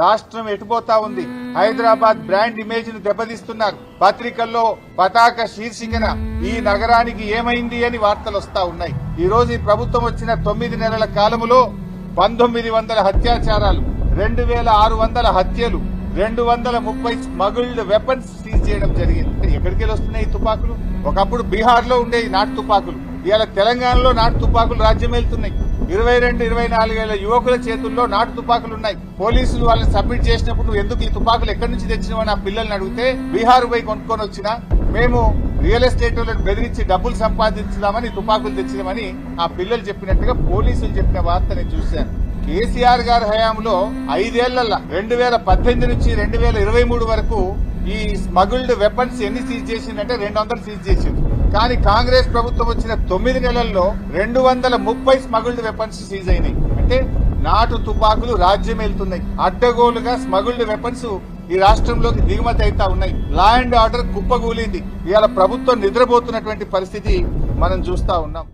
రాష్ట్రం ఎటుపోతా ఉంది? హైదరాబాద్ బ్రాండ్ ఇమేజ్ను దెబ్బతీస్తున్నారు. పత్రికల్లో పతాక శీర్షికన ఈ నగరానికి ఏమైంది అని వార్తలు వస్తా ఉన్నాయి. ఈ రోజు ఈ ప్రభుత్వం వచ్చిన తొమ్మిది నెలల కాలములో పంతొమ్మిది వందల హత్యాచారాలు రెండు వేల ఆరు వందల హత్యలు రెండు వందల ముప్పై స్మగుల్డ్ వెపన్స్ సీజ్ చేయడం జరిగింది. ఎక్కడికి వస్తున్నాయి ఈ తుపాకులు? ఒకప్పుడు బీహార్లో ఉండే ఈ నాటు తుపాకులు. ఇవాళ తెలంగాణలో నాటు తుపాకులు రాజ్యం వెళ్తున్నాయి ఇరవై రెండు ఇరవై నాలుగేళ్ళ యువకుల చేతుల్లో నాటు తుపాకులు ఉన్నాయి. పోలీసులు వాళ్ళని సబ్మిట్ చేసినప్పుడు నువ్వు ఎందుకు ఈ తుపాకులు ఎక్కడి నుంచి తెచ్చినావని ఆ పిల్లల్ని అడిగితే బీహార్ పోయి కొనుక్కొని వచ్చిన మేము రియల్ ఎస్టేట్ వాళ్ళని బెదిరించి డబ్బులు సంపాదించుదామని తుపాకులు తెచ్చినామని ఆ పిల్లలు చెప్పినట్టుగా పోలీసులు చెప్పిన వార్త నేను చూశాను. కేసీఆర్ గారి హయాంలో ఐదేళ్ళ రెండు వేల పద్దెనిమిది నుంచి రెండు వేల ఇరవై మూడు వరకు ఈ స్మగుల్డ్ వెపన్స్ ఎన్ని సీజ్ చేసిందంటే రెండు వందలు సీజ్ చేసింది. కానీ కాంగ్రెస్ ప్రభుత్వం వచ్చిన తొమ్మిది నెలల్లో రెండు వందల ముప్పై స్మగుల్డ్ వెపన్స్ సీజ్ అయినాయి. అంటే నాటు తుపాకులు రాజ్యం వెళ్తున్నాయి అడ్డగోలుగా స్మగుల్డ్ వెపన్స్ ఈ రాష్ట్రంలోకి దిగుమతి అవుతా ఉన్నాయి. లా అండ్ ఆర్డర్ కుప్పగూలింది. ఇవాళ ప్రభుత్వం నిద్రపోతున్నటువంటి పరిస్థితి మనం చూస్తా ఉన్నాం.